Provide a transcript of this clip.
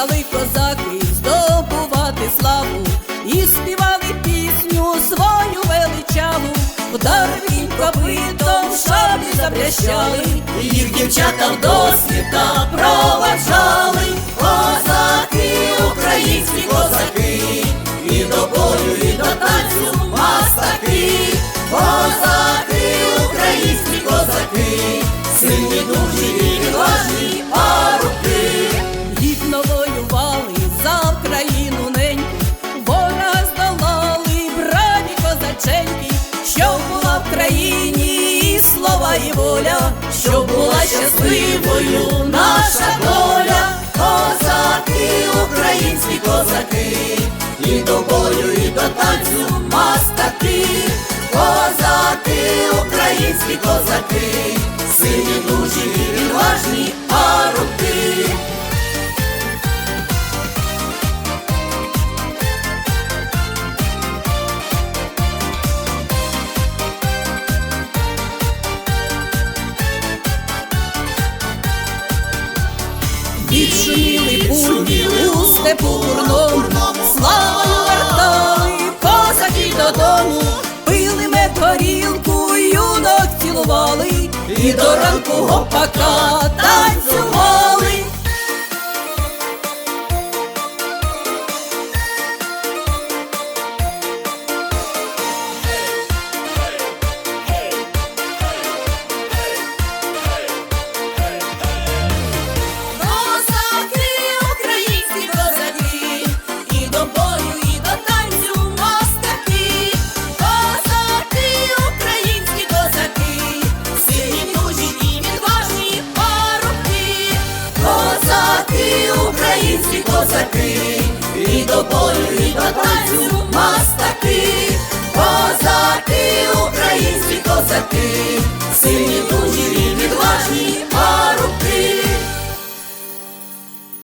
Їхали козаки здобувати славу і співали пісню свою величаву. Вдарили копитом, шаблі запрящали, їх дівчата в досвіта щоб була в країні і слава і воля, щоб була щасливою наша доля, козаки, українські козаки, і до бою, і до танцю мастаки, козаки, українські козаки, сильні Відшуміли пулі у степу курному, славою вертали козаки додому, пили ми горілку, юнок цілували, і до ранку гопака танцювали. Козаки, і до бою, і до танцю мастаки. Козаки, українські козаки,